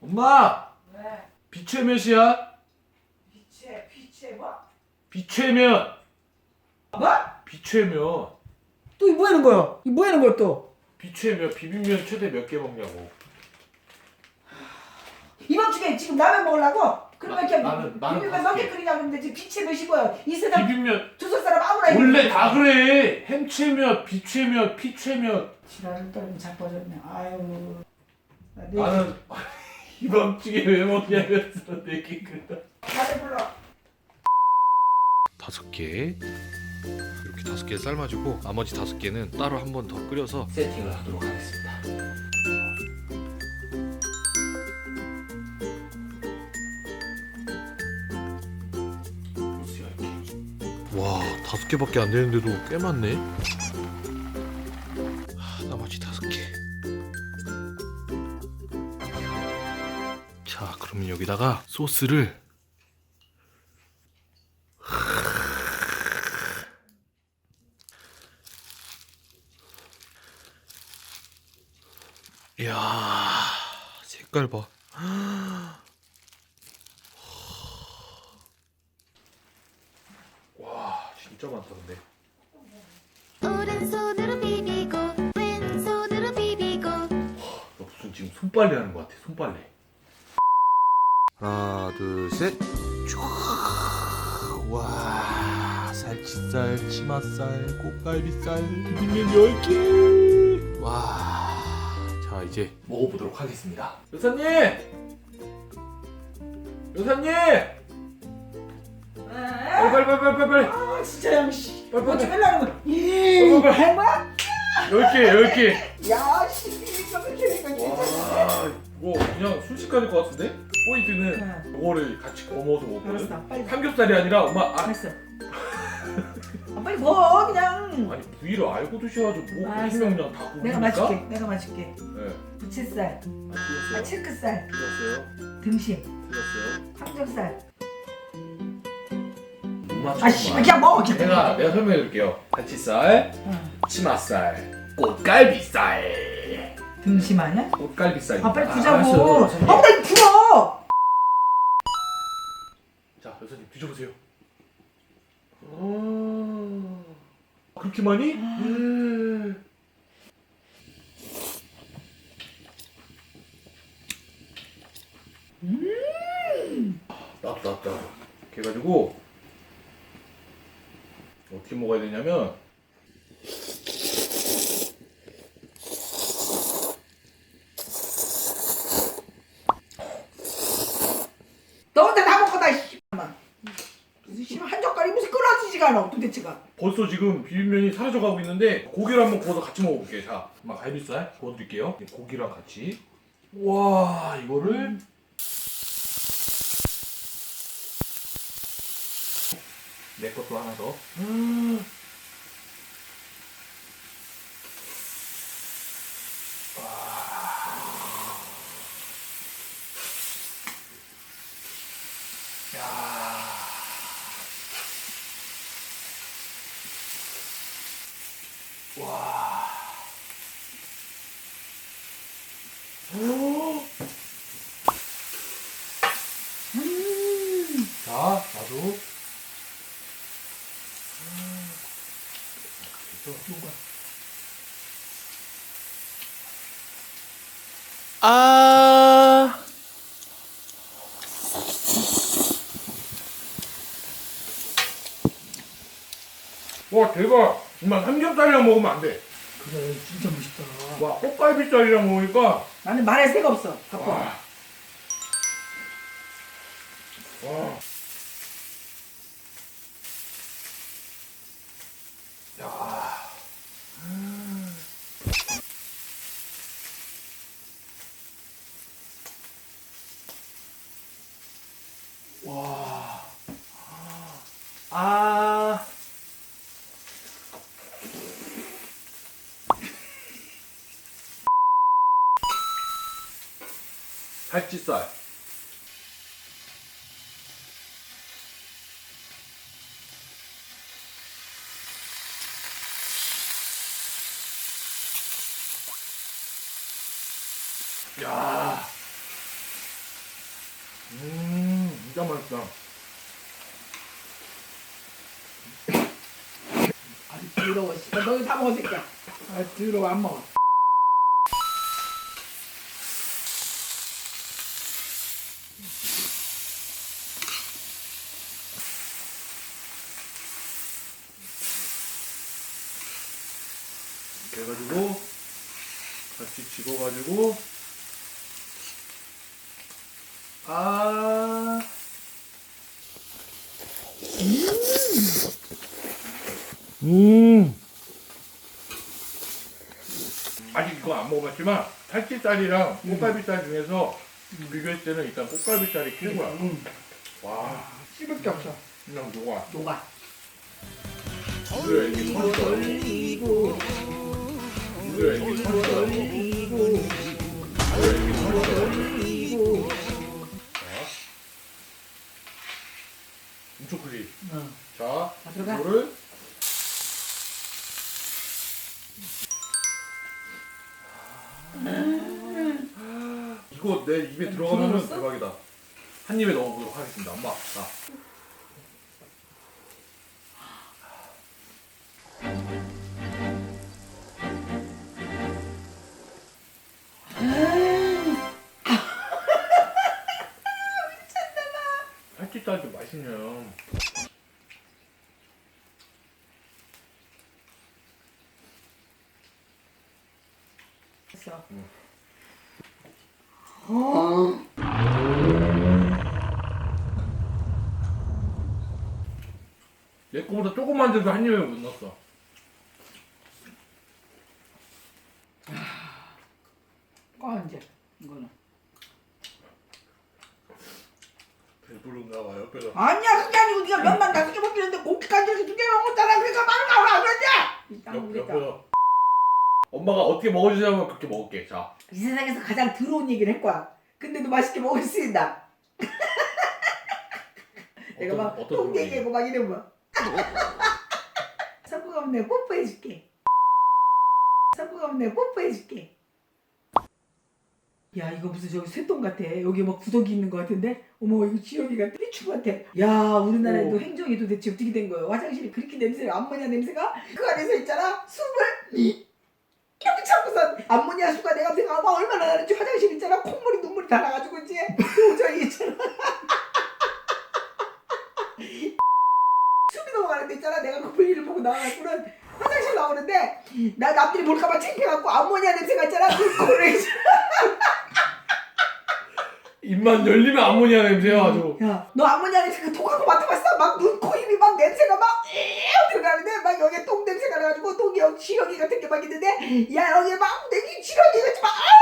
엄마 왜? 비최몇이야? 비체 비체 뭐? 비최면 뭐? 비최면 또 이거 뭐 하는 거야? 이거 뭐 하는 거야 또? 비최면 비빔면 최대 몇 개 먹냐고 이번 주에 지금 라면 먹으려고? 그러면 나- 이렇게 나는- 나는 비빔면 다섯 몇개 개. 끓이냐 그러는데 지금 비체 몇이고요? 이 세상 비빔면 두석 사람 아무나 원래. 다 그래 햄최면 비최면 피최면 지랄을 떨면 자빠졌네. 아유. 나 내일 나는 이번 주에 왜 먹냐면서 내게 그다. 다들 불러. 다섯 개. 이렇게 다섯 개 삶아주고 나머지 다섯 개는 따로 한 번 더 끓여서 세팅을 하도록 하겠습니다. 와 다섯 개밖에 안 되는데도 꽤 많네 자 그러면 여기다가 소스를 이야 색깔 봐. 와 진짜 많다 근데. 오른손으로 비비고 왼손으로 비비고. 너 무슨 지금 손빨래 하는 것 같아 손빨래 하나 둘셋 와 살치살 치맛살 꽃갈비살 비빔면 10개 와자 이제 먹어보도록 하겠습니다 여사님 여사님 빨리 빨리 빨리 빨리 빨리 아 진짜 양씨. 빨리, 빨리. 하려는 거. 이 빨리, 빨리. 할 거야? 10개 10개 야씨 이거 되니까 진짜. 와 이거 그냥 순식간일 것 같은데? 포인트는 응. 이거를 같이 거머서 먹거든 알았어. 빨리. 삼겹살이 아니라 엄마 아 알았어. 아, 빨리 먹어 그냥. 아니 부위를 알고 드셔야죠 뭐 알았어. 그냥 그냥 다 내가 굽습니까? 맞출게. 내가 맞출게. 네 부채살, 아, 아 틀렸어요 체크살, 틀렸어요 등심, 틀렸어요 삼겹살. 못 맞췄구만. 아 씨, 그냥 먹어. 그냥. 내가 내가 설명해 드릴게요 갈치살 응. 치맛살 꽃갈비살 등심 아니야? 꽃갈비살 아 빨리 아, 구자고. 알았어요, 아 여사님. 빨리 구워. 자 여사님 드셔보세요 아, 그렇게 많이? 음. 나도 나도 나도 이렇게 해가지고 어떻게 먹어야 되냐면 너 혼자 다 먹고 다 씨. 무슨 씨, 한 젓갈이 무슨 않아 도대체가. 벌써 지금 비빔면이 사라져 가고 있는데 고기를 한번 구워서 같이 먹어볼게요. 자, 막 갈비살 구워드릴게요. 이 고기랑 같이. 와, 이거를 내 것도 하나 더. 음. 와. 야. 와. 오. 자, 나도. 아 와, 대박. 정말 삼겹살이랑 먹으면 안 돼. 그래 진짜 멋있다. 와, 꽃갈비살이랑 먹으니까. 나는 말할 새가 없어. 바빠. 와. 와. 야. 살치살. 야. 음, 진짜 맛있다. 아 더러워 너희 다 먹어 새끼야 아 더러워 안 먹어 이렇게 해가지고 같이 집어가지고 아 음. 아직 이거 안 먹어봤지만 살치살이랑 꽃갈비살 중에서 비교했을 때는 일단 꽃갈비살이 최고야. 와, 씹을 게 없어 그냥 녹아. 녹아 그래, 이게 터져. 돌리고 그래, 이게. 돌리고 그래, 이게 터져. 돌리고 엄청 크지? 응. 자, 자, 들어가. 이거를 내 입에 들어가면? 대박이다. 한 입에 넣어보도록 하겠습니다. 엄마, 자. 살찌살도 맛있네요. 됐어 내 거보다 조금만 돼도 한 입에 못 넣었어. 꺼 이제 이거는 배부른가 봐, 옆에서. 아니야 그게 아니고 네가 면만 다섯 개 먹기는데 고기까지 이렇게 두개 먹었잖아 그러니까 말을 나오라 그러지 이 옆, 땅콩이다 옆에서. 엄마가 어떻게 먹어주냐면 그렇게 먹을게. 자. 이 세상에서 가장 더러운 얘기를 할 거야. 근데도 맛있게 먹을 수 있다 내가 막 어떤 똥 부분이? 얘기하고 막 이러면 성구가 없네 뽀뽀해줄게. 성구가 없네 뽀뽀해줄게. 야 이거 무슨 저기 쇠똥 같아. 여기 막 구더기 있는 것 같은데? 어머 이거 지렁이 같아 피추 같아 야 우리나라에도 오. 행정이 도대체 어떻게 된 거예요? 화장실이 그렇게 냄새가 암모니아 냄새가? 그 안에서 있잖아 숨을 이렇게 참고선 암모니아 수가 내가 생각하면 얼마나 나는지 화장실 있잖아 콧물이 눈물이 다 나가지고 이제 도저히 있잖아 숨이 넘어가는 데 있잖아 내가 그 볼일을 보고 나와갖고는 화장실 나오는데 나 남들이 볼까봐 창피해갖고 암모니아 냄새가 있잖아 그 코를 입만 열리면 아모니아 냄새야, 아주. 야너 암모니아 냄새 그 독하고 맡아봤어? 막 눈, 코, 입이 막 냄새가 막 에어 들어가는데 막 여기에 똥 냄새가 나가 지렁이 같은 게 막 있는데 야 여기 막 내기 지렁이 같이 막 아